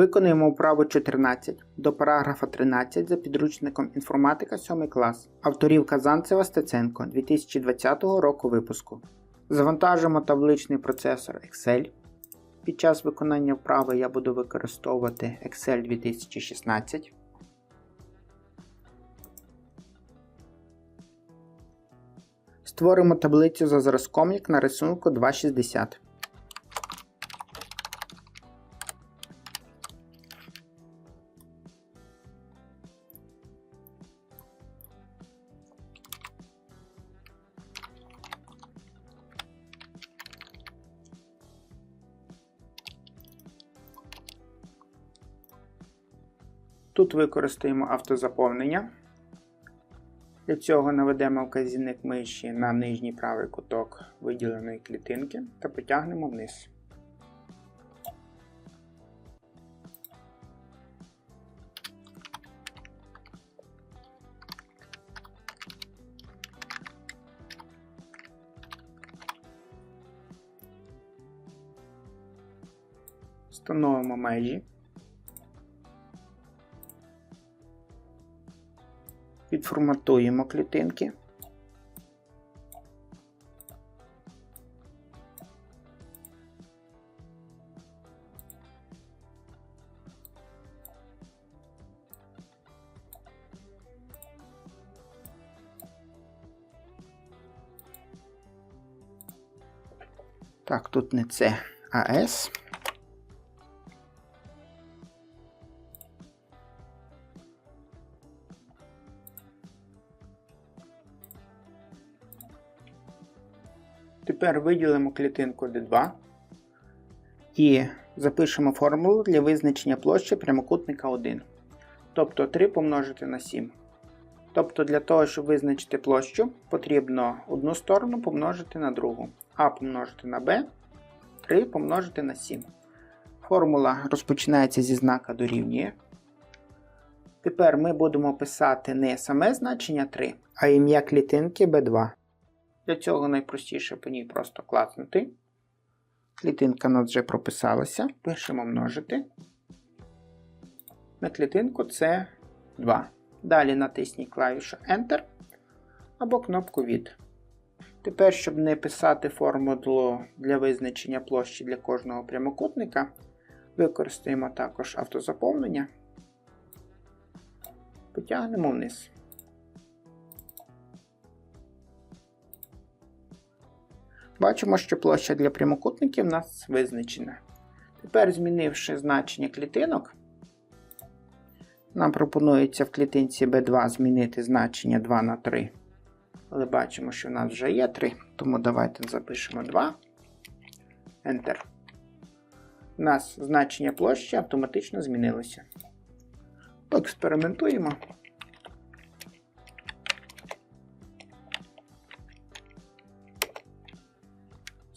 Виконуємо вправу 14 до параграфа 13 за підручником інформатика 7 клас. Авторів Казанцева Стеценко 2020 року випуску. Завантажимо табличний процесор Excel. Під час виконання вправи я буду використовувати Excel 2016. Створимо таблицю за зразком, як на рисунку 2.60. Тут використаємо автозаповнення. Для цього наведемо вказівник миші на нижній правий куток виділеної клітинки та потягнемо вниз. Встановимо межі. Відформатуємо клітинки. Так, тут не це, а С. Тепер виділимо клітинку D2 і запишемо формулу для визначення площі прямокутника 1. Тобто 3 помножити на 7. Тобто для того, щоб визначити площу, потрібно одну сторону помножити на другу. А помножити на Б, 3 помножити на 7. Формула розпочинається зі знака дорівнює. Тепер ми будемо писати не саме значення 3, а ім'я клітинки B2. Для цього найпростіше по ній просто клацнути. Клітинка у нас вже прописалася. Пишемо множити. На клітинку це 2. Далі натисніть клавішу Enter або кнопку від. Тепер, щоб не писати формулу для визначення площі для кожного прямокутника, використаємо також автозаповнення. Потягнемо вниз. Бачимо, що площа для прямокутників у нас визначена. Тепер, змінивши значення клітинок, нам пропонується в клітинці B2 змінити значення 2 на 3. Але бачимо, що в нас вже є 3, тому давайте запишемо 2. Enter. У нас значення площі автоматично змінилося. Поекспериментуємо.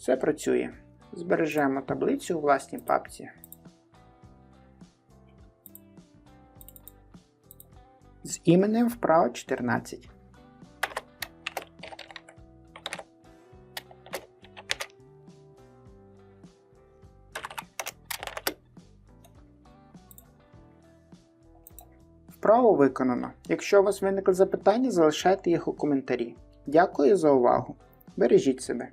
Все працює. Збережемо таблицю у власній папці. З іменем вправо 14. Вправо виконано. Якщо у вас виникли запитання, залишайте їх у коментарі. Дякую за увагу. Бережіть себе.